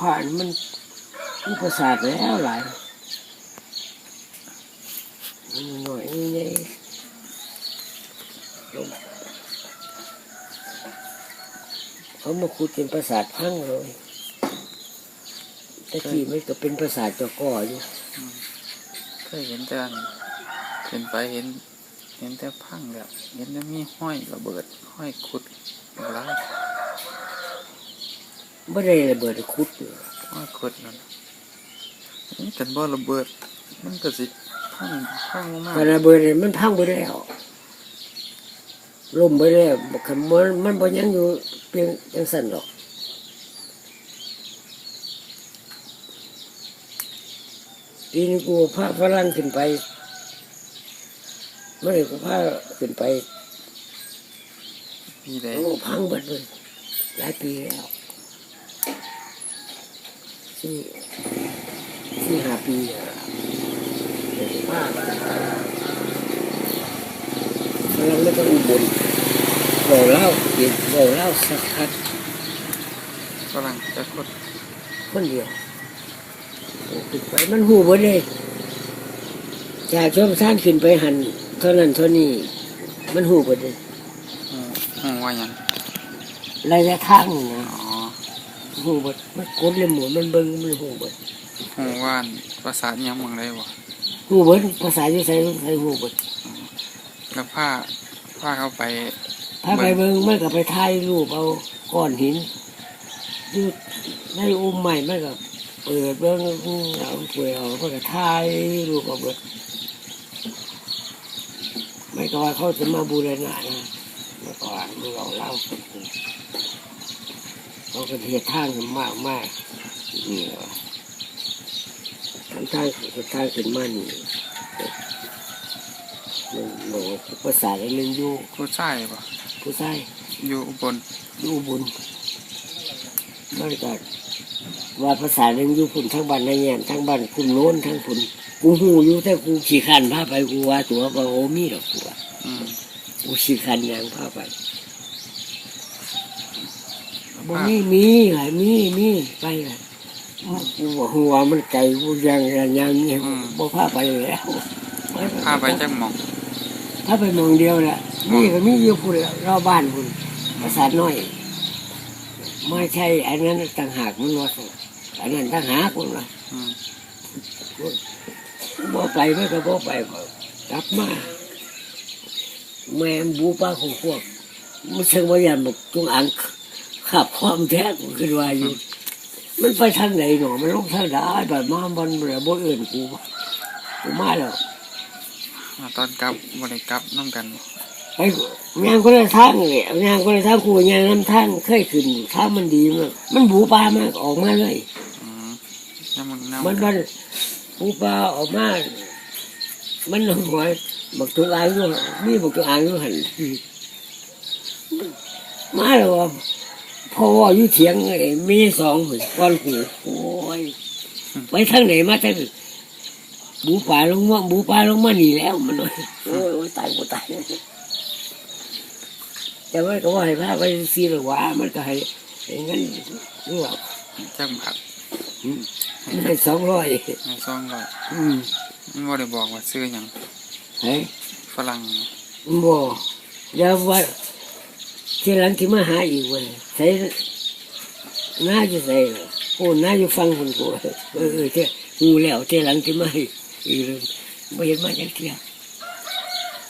ผ่านมันมันประสาทแล้วหลายมันหน่อยนี่ลงเขามาขุดเป็นประสาทพังเลยตะกี้มันก็เป็นประสาทจก่ออยู่เคยเห็นแต่อันเห็นไปเห็น เห็นแต่พังแล้วเห็นแต่มีห้อยระเบิด ห้อยขุดอะไร ไม่ได้ระเบิดขุดเลยห้อยขุดนั่นนี่กันบ่ระเบิด มันก็สิพังพังลงมาการระเบิดเนี่ยมันพังไปแล้วล่มไปแล้วบอกคำมันมันบ่ยังอยู่เพียงยังสั่นหรอกปีนี้กูพาฝรั่งขึ้นไปเมื่อไหร่กูพาขึ้นไปปีใดโอ้พังหมดเลยหลายปีแล้ว สี่สี่ห้าปีแล้วเดี๋ยวกูพาขึ้นไปฝรั่งไม่ต้องอุบลบอกเล่าเดี๋ยวบอกเล่าสักพักฝรั่งจะขุดคนเดียวโอ้ขึ้นไปมันหูหมดเลยจากช่วงท่านขึ้นไปหันเท่านั้นเท่านี้มันหูหมดเลยหูหูว่าหยังระยะทางนี่นะอ๋อ หูหมดมันกดเลยหมุนมันเบิ้งมันหูหมดหูว่านภาษาอิหยังเมืองได้บ่หูหมดภาษาอยู่ใส่ใส่หูหมดแล้วผ้าผ้าเข้าไปถ้าไปเบิ้งมันก็ไปถ่ายรูปเอาก้อนหินอยู่ในอุ้มใหม่มันก็เปิดเบิ้งเอาเปลือยเอามันก็ถ่ายรูปเอาเบิดไม่ก็ว่าเขาจะมาบูรณะนะเมื่อก่อนมึงเอาเล่า เขาก็เทียทางกันมากมากนี่เหรอทางทางทางขึ้นมานี่มันโหภาษาเล่นอยู่ผู้ชายบ่ผู้ชายอยู่อุบลอยู่บุญมันก็ว่าภาษาเล่นอยู่พุ่นทั้งบ้านในแง่ทั้งบ้านคุณโน้นทั้งพุ่นกูหูอยู่แต่กูขี่ขันพาไปกูว่าตัวว่าโอ้มีหรอกกูว่าอืมกูขี่ขันยางพาไป บ่มีมีหลายมีมีไปเลยกูว่าหัวมันไก่กูยังยังยังนี่บ่พาไปแล้วพาไปจักหมองถ้าไปมองเดียวแหละนี่ก็มีอยู่พุ่นแหละรอบบ้านพุ่นภาษาน้อยไม่ใช่อันนั้นต่างหากมันว่าอันนั้นต่างหากคนละ อืมบ่ไปไม่ก็บ่ไปบ่กลับมาแม่บูป้าของพวกมันเชิงว่ายันบอกจงอ่าง ขับความแท้กูขึ้นว่าอยู่มันไปทางไหนหนอมันลงทางได้แบบมาบนเรือบ่เอื่นกูกูมาแล้วอ่าตอนกลับบ่ได้กลับน้ำกันบ่ไปงานก็เลยทางเลยงานก็เลยทางกูงานน้ำทางเคยขึ้นทางมันดีมากมันบูปลามากออกมาเลยอืมยังมึงนำมันมันบูปลาออกมา มันหัวบักตัวอางอยู่มีบักตัวอางอยู่หันมาแล้วว่า พอว่าอยู่เถียงไอ้มีสองหุ่นก้อนหูโอ้ยไปทางไหนมาทางบูปลาลงมาบูปลาลงมาหนีแล้วมันเลยโอ้ยโอ้ยตายกูตายแต่มันก็ว่าให้พาไปซีหรือว่ามันก็ให้ให้เงินนี่ว่าจักบาทมันให้สองร้อยในซองร้อยอืมมันบ่ได้บอกว่าซื้อหยังเฮ้ยฝรั่งบ่เดี๋ยวว่า ทีหลังที่มาหาอีกเว้ยใส่หน้าอยู่ใส่เหรอโอ้หน้าอยู่ฟังคนกูเออเออเจ้างูแล้วทีหลังที่มาอีกอีกเลยไม่เห็นมาจากเที่ย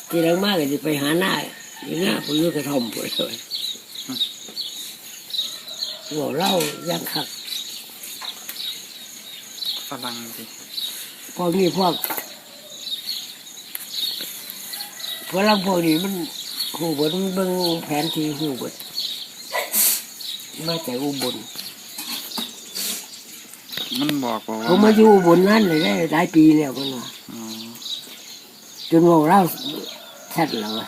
ทีหลังมาก็จะไปหาหน้าอยู่หน้าผมอยู่กระท่อมผมเลยบอกเล่ายังคักฝรั่งสิพวกนี้พวกพลังพวกนี้มัน หูเบดมันเบิ้งแผนที่หูเบดมาแต่อุบลมันบอกว่าผมมาอยู่อุบลนั่นเลยได้หลายปีแล้วกันว่าอ๋อจนบอกเล่าชัดแล้วว่า